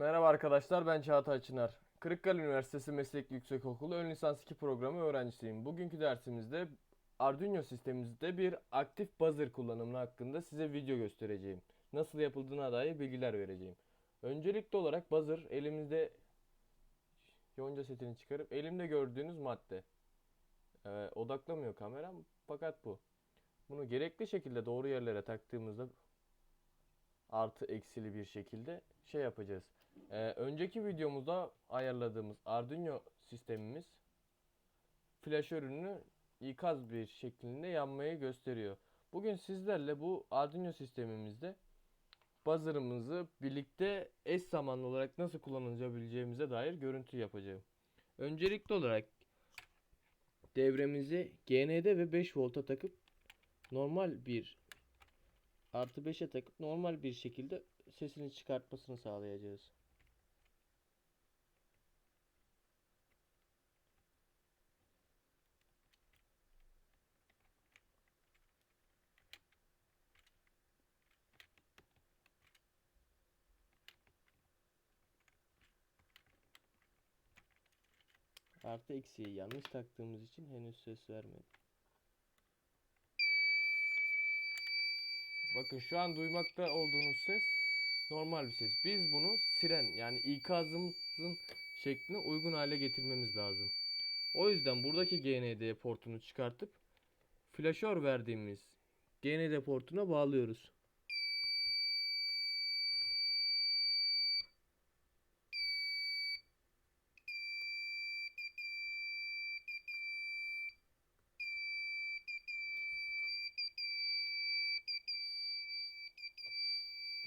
Merhaba arkadaşlar ben Çağatay Çınar. Kırıkkale Üniversitesi Meslek Yüksekokulu Ön Lisans 2 programı öğrencisiyim. Bugünkü dersimizde Arduino sistemimizde bir aktif buzzer kullanımı hakkında size video göstereceğim. Nasıl yapıldığına dair bilgiler vereceğim. Öncelikli olarak buzzer elimizde yonca setini çıkarıp elimde gördüğünüz madde. Ee, odaklamıyor kameram fakat bu. Bunu gerekli şekilde doğru yerlere taktığımızda artı eksili bir şekilde şey yapacağız. Ee, önceki videomuzda ayarladığımız Arduino sistemimiz flaşörünü ikaz bir şeklinde yanmayı gösteriyor. Bugün sizlerle bu Arduino sistemimizde buzzer'ımızı birlikte eş zamanlı olarak nasıl kullanabileceğimize dair görüntü yapacağım. Öncelikli olarak devremizi GND ve 5 volta takıp normal bir artı 5'e takıp normal bir şekilde sesini çıkartmasını sağlayacağız. Artı eksiği yanlış taktığımız için henüz ses vermedi. Bakın şu an duymakta olduğunuz ses normal bir ses. Biz bunu siren yani ikazımızın şekline uygun hale getirmemiz lazım. O yüzden buradaki GND portunu çıkartıp flaşör verdiğimiz GND portuna bağlıyoruz.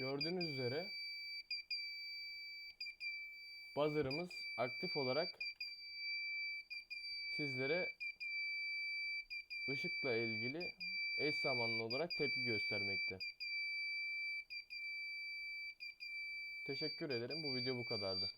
Gördüğünüz üzere buzzer'ımız aktif olarak sizlere ışıkla ilgili eş zamanlı olarak tepki göstermekte. Teşekkür ederim. Bu video bu kadardı.